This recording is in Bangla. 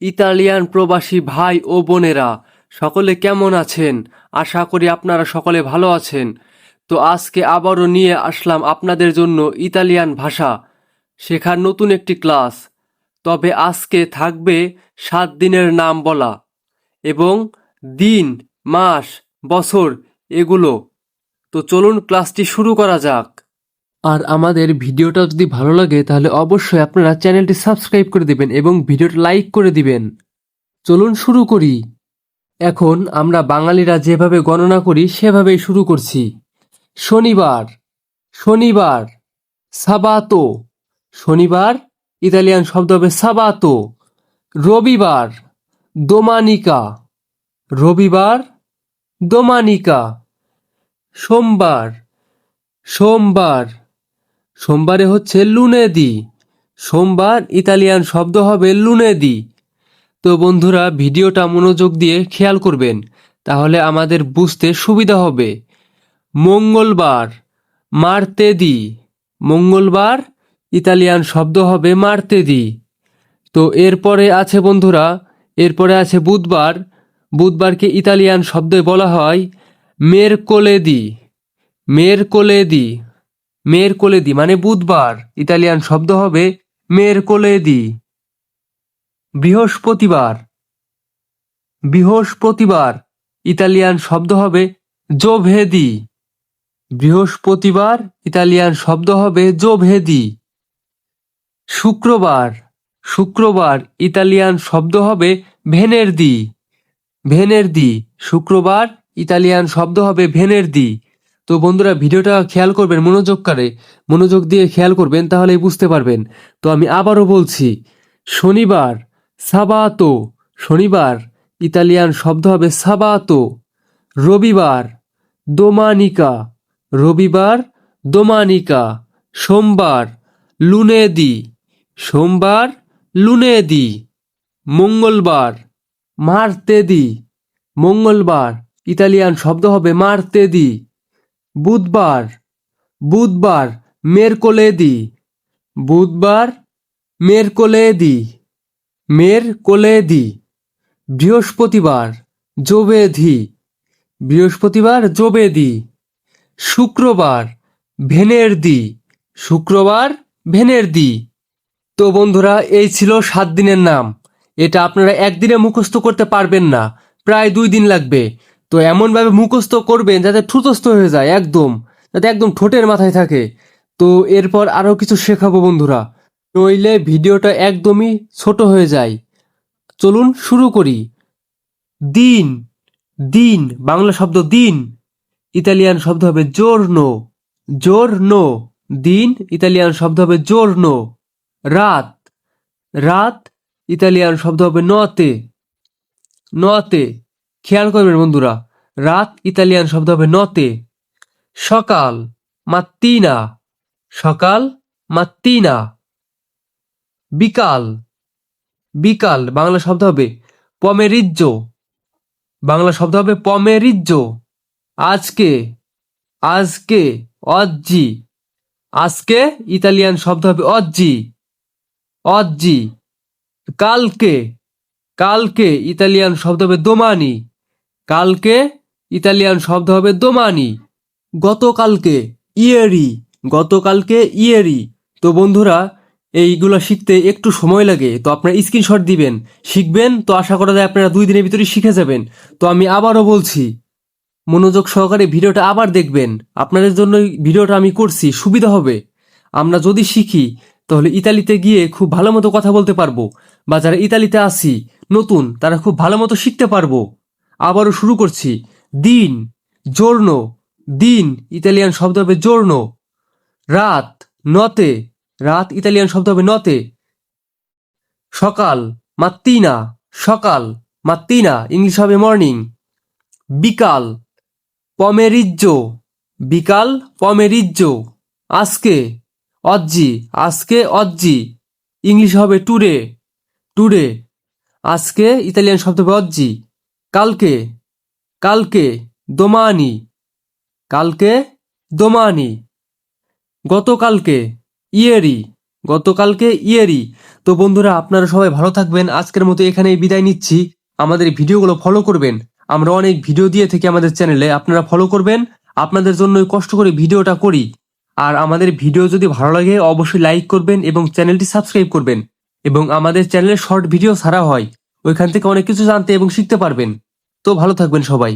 ইতালিয়ান প্রবাসী ভাই ও বোনেরা, সকলে কেমন আছেন? আশা করি আপনারা সকলে ভালো আছেন। তো আজকে আবারও নিয়ে আসলাম আপনাদের জন্য ইতালিয়ান ভাষা। শেখার নতুন একটি ক্লাস। তবে আজকে থাকবে সাত দিনের নাম বলা এবং দিন, মাস, বছর এগুলো। তো চলুন ক্লাসটি শুরু করা যাক। আর আমাদের ভিডিওটা যদি ভালো লাগে, তাহলে অবশ্যই আপনারা চ্যানেলটি সাবস্ক্রাইব করে দিবেন এবং ভিডিওটা লাইক করে দিবেন। চলুন শুরু করি। এখন আমরা বাঙালিরা যেভাবে গণনা করি, সেভাবেই শুরু করছি। শনিবার শনিবার, সাবাতো। শনিবার, ইতালিয়ান শব্দ হবে সাবাতো। রবিবার, দোমানিকা। রবিবার, দোমানিকা। সোমবার সোমবার। সোমবারে হচ্ছে লুনেদি। সোমবার ইতালিয়ান শব্দ হবে লুনেদি। তো বন্ধুরা, ভিডিওটা মনোযোগ দিয়ে খেয়াল করবেন, তাহলে আমাদের বুঝতে সুবিধা হবে। মঙ্গলবার মারতে মার্তেদি। মঙ্গলবার ইতালিয়ান শব্দ হবে মারতে মার্তেদি। তো এরপরে আছে বন্ধুরা, এরপরে আছে বুধবার। বুধবারকে ইতালিয়ান শব্দে বলা হয় মেরকোলেদি। মেরকোলেদি। মেরকোলেদি মানে বুধবার, ইতালিয়ান শব্দ হবে মেরকোলেদি বৃহস্পতিবার বৃহস্পতিবার, ইতালিয়ান শব্দ হবে জোভেদি বৃহস্পতিবার, ইতালিয়ান শব্দ হবে জোভেদি শুক্রবার শুক্রবার, ইতালিয়ান শব্দ হবে ভেনেরদি ভেনেরদি শুক্রবার, ইতালিয়ান শব্দ হবে ভেনেরদি তো বন্ধুরা, ভিডিওটা খেয়াল করবেন, মনোযোগ করে, মনোযোগ দিয়ে খেয়াল করবেন, তাহলেই বুঝতে পারবেন। তো আমি আবারও বলছি, শনিবার, সাবাতো, শনিবার, ইতালিয়ান শব্দ হবে সাবাতো। রবিবার, দোমানিকা। রবিবার, দোমানিকা। সোমবার, লুনেদি। সোমবার, লুনেদি। মঙ্গলবার, মার্তেদি। মঙ্গলবার, ইতালিয়ান শব্দ হবে মার্তেদি। বুধবার বুধবার মেরকোলেদি বুধবার মেরকোলেদি মেরকোলেদি, বৃহস্পতিবার জোবেধি বৃহস্পতিবার জোবেদি শুক্রবার ভেনের দি শুক্রবার ভেনেরদি। তো বন্ধুরা, এই ছিল সাত দিনের নাম। এটা আপনারা একদিনে মুখস্থ করতে পারবেন না, প্রায় দুই দিন লাগবে। তো এমনভাবে মুখস্থ করবেন যাতে ঠুতস্থ হয়ে যায়, একদম। যাতে একদম ঠোঁটের মাথায় থাকে। তো এরপর আরও কিছু শেখাবো বন্ধুরা। নইলে ভিডিওটা একদমই ছোট হয়ে যায়। চলুন শুরু করি। দিন দিন, বাংলা শব্দ দিন, ইতালিয়ান শব্দ হবে জোর নো জোরনো জোরনো দিন, ইতালিয়ান শব্দ হবে জোর নো রাত রাত, ইতালিয়ান শব্দ হবে নতে নতে খেয়াল করবেন বন্ধুরা, রাত ইতালিয়ান শব্দ হবে নতে। সকাল মাত্তিনা। সকাল মাত্তিনা। বিকাল। বিকাল, বাংলা শব্দ হবে পমেরিজ্জ। বাংলা শব্দ হবে পমেরিজ্জ। আজকে আজকে, অজ্জি। আজকে ইতালিয়ান শব্দ হবে অজ্জি। অজ্জি। কালকে কালকে ইতালিয়ান শব্দ হবে দোমানি। কালকে ইতালিয়ান শব্দ হবে দোমানি, গতকালকে ইয়েরি গতকালকে ইয়েরি। তো বন্ধুরা, এইগুলো শিখতে একটু সময় লাগে, তো আপনারা স্ক্রিনশট দিবেন। শিখবেন, তো আশা করা যায় আপনারা দুই দিনের ভিতরে শিখে যাবেন। তো আমি আবারও বলছি, মনোযোগ সহকারে ভিডিওটা আবার দেখবেন। আপনাদের জন্য ভিডিওটা আমি করছি, সুবিধা হবে। আমরা যদি শিখি, তাহলে ইতালিতে গিয়ে খুব ভালো মতো কথা বলতে পারব। বা যারা ইতালিতে আসি নতুন, তারা খুব ভালো মতো শিখতে পারব। আবারও শুরু করছি। দিন, জোর্ণ, দিন, ইতালিয়ান শব্দ হবে জোর্ণ। রাত, নতে, রাত ইতালিয়ান শব্দ হবে নতে। সকাল, মাত্তিনা সকাল, মাত্তিনা, ইংলিশ হবে মর্নিং। বিকাল, পমেরিজ্জ। বিকাল, পমেরিজ্জ। আজকে, অজ্জি আজকে অজ্জি। ইংলিশ হবে টুডে। টুডে, আজকে ইতালিয়ান শব্দ হবে অজ্জি। কালকে কালকে দোমানি কালকে দোমানি, গতকালকে ইয়েরি গতকালকে ইয়েরি। তো বন্ধুরা, আপনারা সবাই ভালো থাকবেন। আজকের মতো এখানেই বিদায় নিচ্ছি। আমাদের ভিডিওগুলো ফলো করবেন। আমরা অনেক ভিডিও দিয়ে থেকে আমাদের চ্যানেলে আপনারা ফলো করবেন। আপনাদের জন্যই কষ্ট করে ভিডিওটা করি। আর আমাদের ভিডিও যদি ভালো লাগে, অবশ্যই লাইক করবেন এবং চ্যানেলটি সাবস্ক্রাইব করবেন। এবং আমাদের চ্যানেলে শর্ট ভিডিও ছাড়া হয়। ওইখান থেকে অনেক কিছু জানতে এবং শিখতে পারবেন। তো ভালো থাকবেন সবাই।